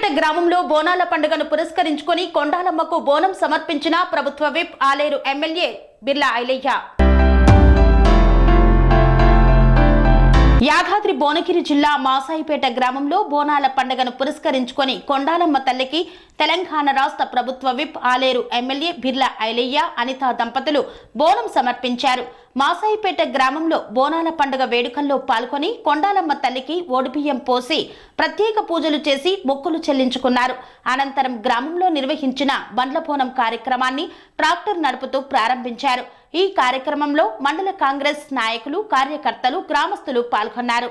మాసాయిపేట గ్రామంలో బోనాల పండుగను పురస్కరించుకుని కొండాలమ్మకు బోనం సమర్పించిన ప్రభుత్వ విప్ ఆలేరు ఎమ్మెల్యే బిర్లా ఐలయ్య. యాదాద్రి భువనగిరి జిల్లా మాసాయిపేట గ్రామంలో బోనాల పండుగను పురస్కరించుకొని కొండాలమ్మ తల్లికి తెలంగాణ రాష్ట్ర ప్రభుత్వ విప్ ఆలేరు ఎమ్మెల్యే బిర్లా ఐలయ్య అనిత దంపతులు బోనం సమర్పించారు. మాసాయిపేట గ్రామంలో బోనాల పండుగ వేడుకల్లో పాల్గొని కొండాలమ్మ తల్లికి ఓడిబియ్యం పోసి ప్రత్యేక పూజలు చేసి మొక్కులు చెల్లించుకున్నారు. అనంతరం గ్రామంలో నిర్వహించిన బండ్ల బోనం కార్యక్రమాన్ని ట్రాక్టర్ నడుపుతూ ప్రారంభించారు. ఈ కార్యక్రమంలో మండల కాంగ్రెస్ నాయకులు కార్యకర్తలు గ్రామస్తులు పాల్గొన్నారు.